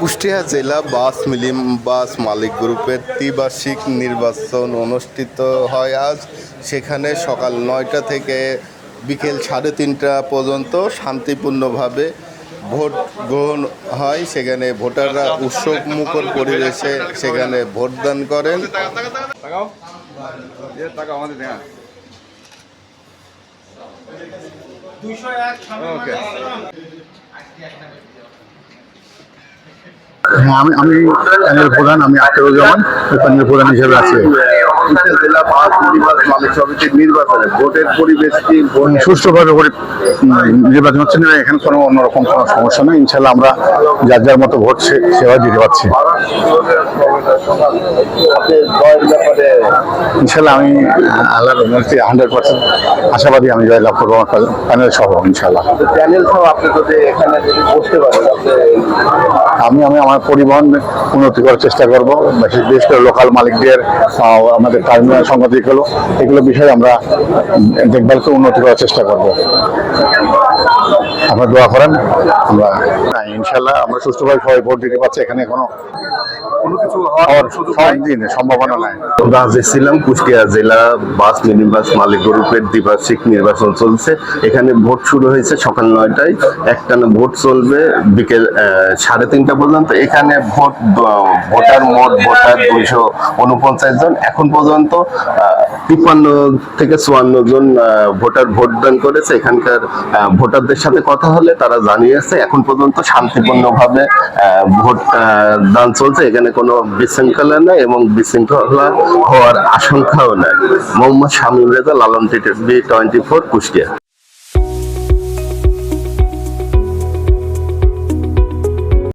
কুষ্টিয়া জেলা বাস মিলিম বাস মালিক গ্রুপের ত্রিবার্ষিক নির্বাচন অনুষ্ঠিত হয় আজ। সেখানে সকাল নয়টা থেকে বিকেল সাড়ে তিনটা পর্যন্ত শান্তিপূর্ণভাবে ভোট গ্রহণ হয়। সেখানে ভোটাররা উৎসব মুখর পরিবেশে সেখানে ভোটদান করেন। ওকে হ্যাঁ আমি আমি প্যানেল প্রধান, আমি আখতারুজ্জামান প্যানেল প্রধান হিসেবে আছি। জেলা বাস মিলিবাস মালিক সমিতির নির্বাচনে ভোটের পরিবেশ কি সুষ্ঠুভাবে নির্বাচন হচ্ছে না, এখানে কোনো অন্যরকম কোনো সমস্যা নেই। ইনশাল্লাহ আমরা যার যার মতো ভোট সেবা দিতে পারছি। ইনশাল্লাহ আমি আল্লাহর রহমতে হান্ড্রেড পার্সেন্ট আশাবাদী আমি জয়লাভ করব আমার প্যানেল সহ ইনশাল্লাহ। প্যানেল সহ আপনি যদি এখানে যদি বসতে পারেন আমি আমি আমার পরিবহন উন্নতি করার চেষ্টা করব। বিশেষ করে লোকাল মালিকদের আমাদের টার্মিনাল সংগতিগুলো এগুলো বিষয়ে আমরা দেখভালকে উন্নতি করার চেষ্টা করব। আপনারা দোয়া করেন আমরা না, ইনশাল্লাহ আমরা সুস্থভাবে সবাই ভোট দিতে পারছি এখানে কোনো কোনো কিছু হওয়ার সব দিন সম্ভাবনা নাই। আমরা আজ এসেছিলাম কুষ্টিয়া জেলা বাস মিনিবাস মালিক গ্রুপের নির্বাচন চলছে। এখানে ভোট শুরু হয়েছে সকাল নয়টায়। একটানা ভোট চলবে বিকেল সাড়ে তিনটা পর্যন্ত। এখানে ভোট ভোটার মোট ভোটার দুইশো উনপঞ্চাশ জন। এখন পর্যন্ত তিপ্পান্ন থেকে চুয়ান্ন জন ভোটার ভোট দান করেছে। এখানকার ভোটারদের সাথে কথা হলে তারা জানিয়েছে, এখন পর্যন্ত শান্তিপূর্ণভাবে ভাবে ভোট দান চলছে। এখানে কোনো বিশৃঙ্খলা নেই এবং বিশৃঙ্খলা হওয়ার আশঙ্কাও নেই। Mohammad Shamim Reza, Lalon TV twenty four, Kushtia.